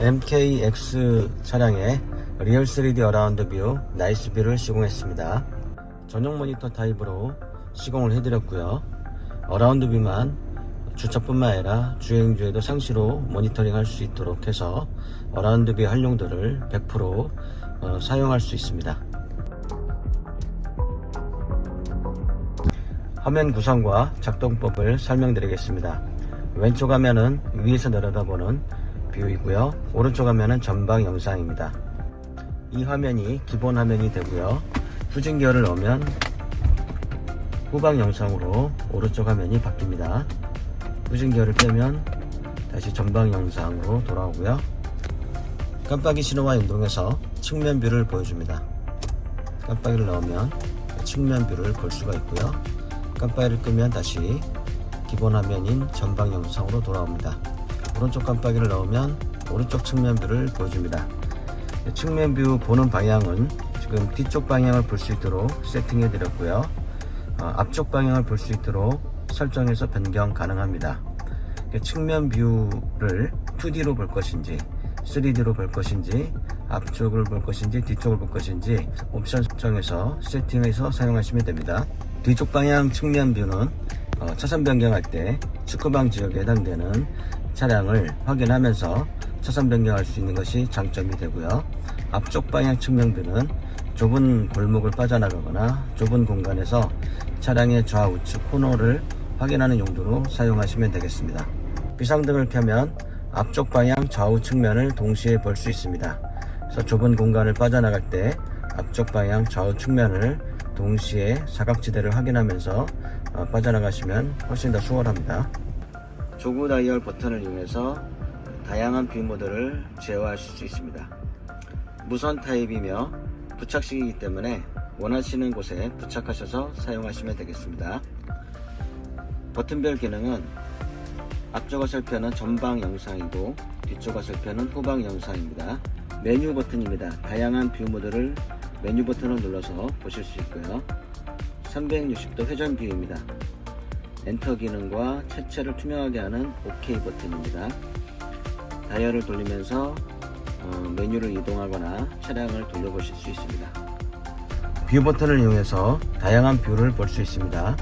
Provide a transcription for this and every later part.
MKX 차량의 리얼 3D 어라운드 뷰 나이스 뷰를 시공했습니다. 전용 모니터 타입으로 시공을 해드렸고요. 어라운드 뷰만 주차뿐만 아니라 주행 중에도 상시로 모니터링 할 수 있도록 해서 어라운드 뷰 활용도를 100% 어, 사용할 수 있습니다. 화면 구성과 작동법을 설명드리겠습니다. 왼쪽 화면은 위에서 내려다보는 뷰이고요. 오른쪽 화면은 전방 영상입니다. 이 화면이 기본 화면이 되고요. 후진 기어를 넣으면 후방 영상으로 오른쪽 화면이 바뀝니다. 후진 기어를 빼면 다시 전방 영상으로 돌아오고요. 깜빡이 신호와 연동해서 측면 뷰를 보여줍니다. 깜빡이를 넣으면 측면 뷰를 볼 수가 있고요. 깜빡이를 끄면 다시 기본 화면인 전방 영상으로 돌아옵니다. 오른쪽 깜빡이를 넣으면 오른쪽 측면 뷰를 보여줍니다. 측면 뷰 보는 방향은 지금 뒤쪽 방향을 볼 수 있도록 세팅해 드렸고요. 어, 앞쪽 방향을 볼 수 있도록 설정해서 변경 가능합니다. 측면 뷰를 2D로 볼 것인지 3D로 볼 것인지 앞쪽을 볼 것인지 뒤쪽을 볼 것인지 옵션 설정해서 세팅해서 사용하시면 됩니다. 뒤쪽 방향 측면 뷰는 어, 차선 변경할 때 축구방 지역에 해당되는 차량을 확인하면서 차선 변경할 수 있는 것이 장점이 되고요. 앞쪽 방향 측면 뷰는 좁은 골목을 빠져나가거나 좁은 공간에서 차량의 좌우측 코너를 확인하는 용도로 사용하시면 되겠습니다. 비상등을 켜면 앞쪽 방향 좌우 측면을 동시에 볼 수 있습니다. 그래서 좁은 공간을 빠져나갈 때 앞쪽 방향 좌우 측면을 동시에 사각지대를 확인하면서 어, 빠져나가시면 훨씬 더 수월합니다. 조구 다이얼 버튼을 이용해서 다양한 뷰 모드를 제어하실 수 있습니다. 무선 타입이며 부착식이기 때문에 원하시는 곳에 부착하셔서 사용하시면 되겠습니다. 버튼별 기능은 앞쪽 화살표는 전방 영상이고 뒤쪽 화살표는 후방 영상입니다. 메뉴 버튼입니다. 다양한 뷰 모드를 메뉴 버튼을 눌러서 보실 수 있고요. 360도 회전 뷰입니다. 엔터 기능과 채채를 투명하게 하는 OK 버튼입니다. 다이얼을 돌리면서 어, 메뉴를 이동하거나 차량을 돌려보실 수 있습니다. 뷰 버튼을 이용해서 다양한 뷰를 볼 수 있습니다.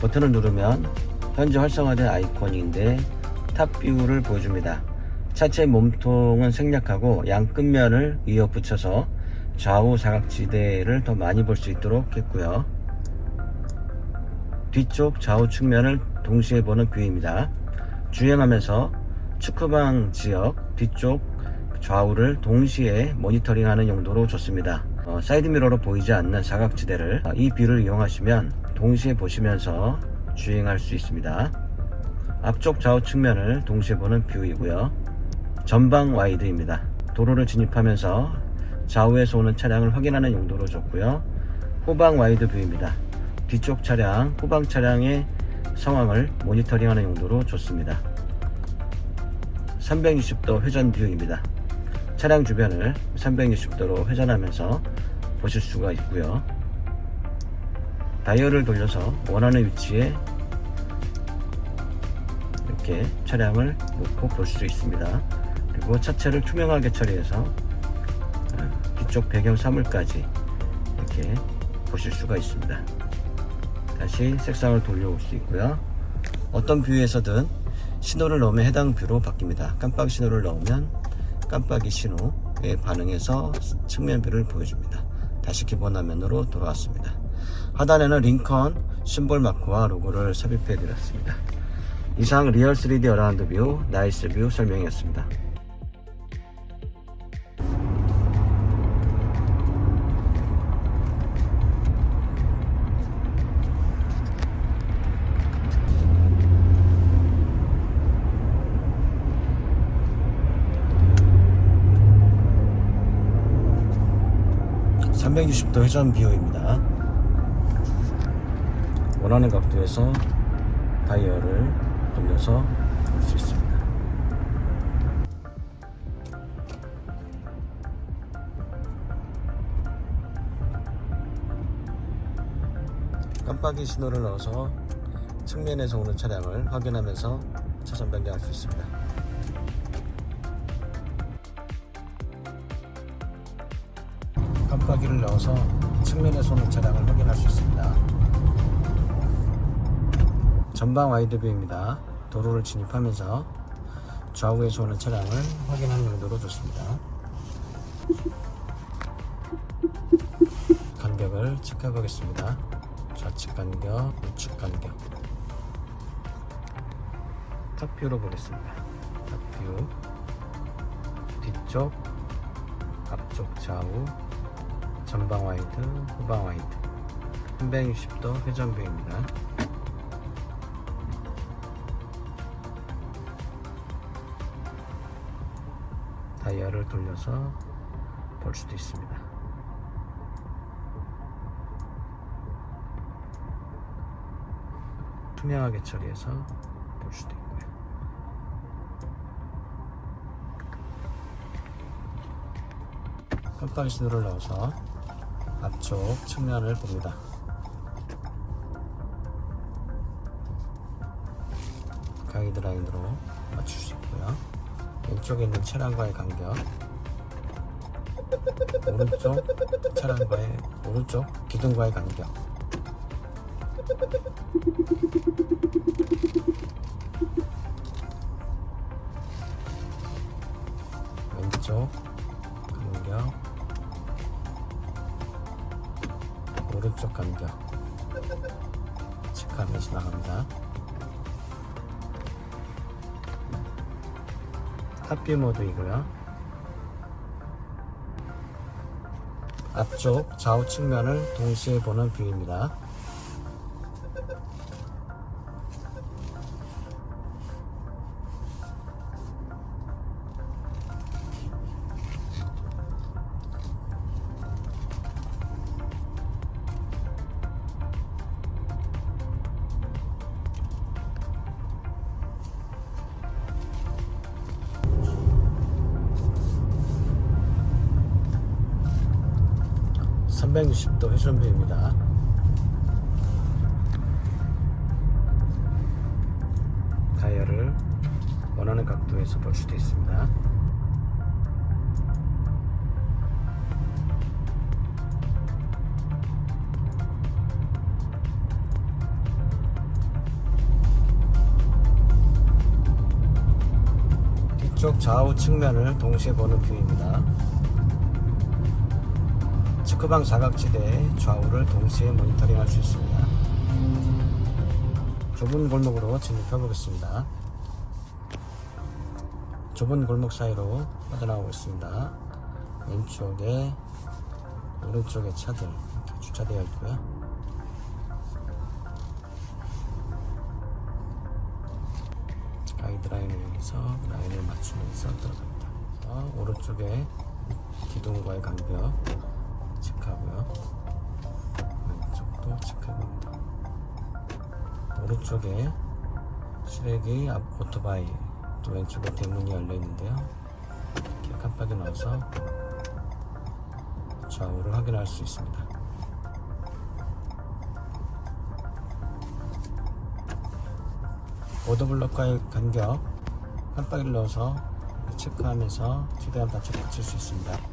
버튼을 누르면 현재 활성화된 아이콘인데 탑 뷰를 보여줍니다. 차체 몸통은 생략하고 양 끝면을 이어 붙여서 좌우 사각지대를 더 많이 볼 수 있도록 했고요. 뒤쪽 좌우 측면을 동시에 보는 뷰입니다. 주행하면서 축구방 지역 뒤쪽 좌우를 동시에 모니터링하는 용도로 좋습니다. 어, 사이드미러로 보이지 않는 사각지대를 어, 이 뷰를 이용하시면 동시에 보시면서 주행할 수 있습니다. 앞쪽 좌우 측면을 동시에 보는 뷰이고요. 전방 와이드입니다. 도로를 진입하면서 좌우에서 오는 차량을 확인하는 용도로 좋고요. 후방 와이드 뷰입니다. 뒤쪽 차량, 후방 차량의 상황을 모니터링하는 용도로 좋습니다. 360도 회전 뷰입니다. 차량 주변을 360도로 회전하면서 보실 수가 있고요. 다이얼을 돌려서 원하는 위치에 이렇게 차량을 놓고 볼 수 있습니다. 그리고 차체를 투명하게 처리해서 어, 뒤쪽 배경 사물까지 이렇게 보실 수가 있습니다. 다시 색상을 돌려올 수 있고요. 어떤 뷰에서든 신호를 넣으면 해당 뷰로 바뀝니다. 깜빡이 신호를 넣으면 깜빡이 신호에 반응해서 측면 뷰를 보여줍니다. 다시 기본 화면으로 돌아왔습니다. 하단에는 링컨 심볼 마크와 로고를 삽입해 드렸습니다. 이상 리얼 3D 어라운드 뷰 나이스 뷰 설명이었습니다. (360도) 회전 뷰입니다 원하는 각도에서 다이얼을 돌려서 볼 수 있습니다. 깜빡이 신호를 넣어서 측면에서 오는 차량을 확인하면서 차선 변경할 수 있습니다. 깜빡이를 넣어서 측면에서 오는 차량을 확인할 수 있습니다. 전방 와이드뷰입니다. 도로를 진입하면서 좌우에서 오는 차량을 확인하는 용도로 좋습니다. 간격을 체크해 보겠습니다. 좌측 간격, 우측 간격. 탑뷰로 보겠습니다. 탑뷰. 뒤쪽, 앞쪽 좌우, 전방 와이드, 후방 와이드. 360도 회전뷰입니다. 다이얼을 돌려서 볼 수도 있습니다. 투명하게 처리해서 볼 수도 있고요. 깜빡이 신호를 넣어서 앞쪽 측면을 봅니다. 가이드 라인으로 맞출 수 있고요. 왼쪽에 있는 차량과의 간격 오른쪽 차량과의 오른쪽 기둥과의 간격 왼쪽 오른쪽 간격 체크하면서 나갑니다. 탑뷰 모드이고요. 앞쪽 좌우 측면을 동시에 보는 뷰입니다 (360도) 회전뷰입니다. 타이어를 원하는 각도에서 볼 수도 있습니다. 뒤쪽 좌우 측면을 동시에 보는 뷰입니다 측후방 사각지대의 좌우를 동시에 모니터링 할 수 있습니다. 좁은 골목으로 진입해 보겠습니다. 좁은 골목 사이로 빠져나오고 있습니다. 왼쪽에 오른쪽에 차들 주차되어 있고요. 가이드라인을 이용해서 라인을 맞추면서 들어갑니다. 오른쪽에 기둥과의 간격 체크해봅니다. 오른쪽에 쓰레기 앞 오토바이 또 왼쪽에 대문이 열려 있는데요. 이렇게 깜빡이 넣어서 좌우를 확인할 수 있습니다. 오더블럭과의 간격 깜빡이를 넣어서 체크하면서 최대한 맞춰 붙일 수 있습니다.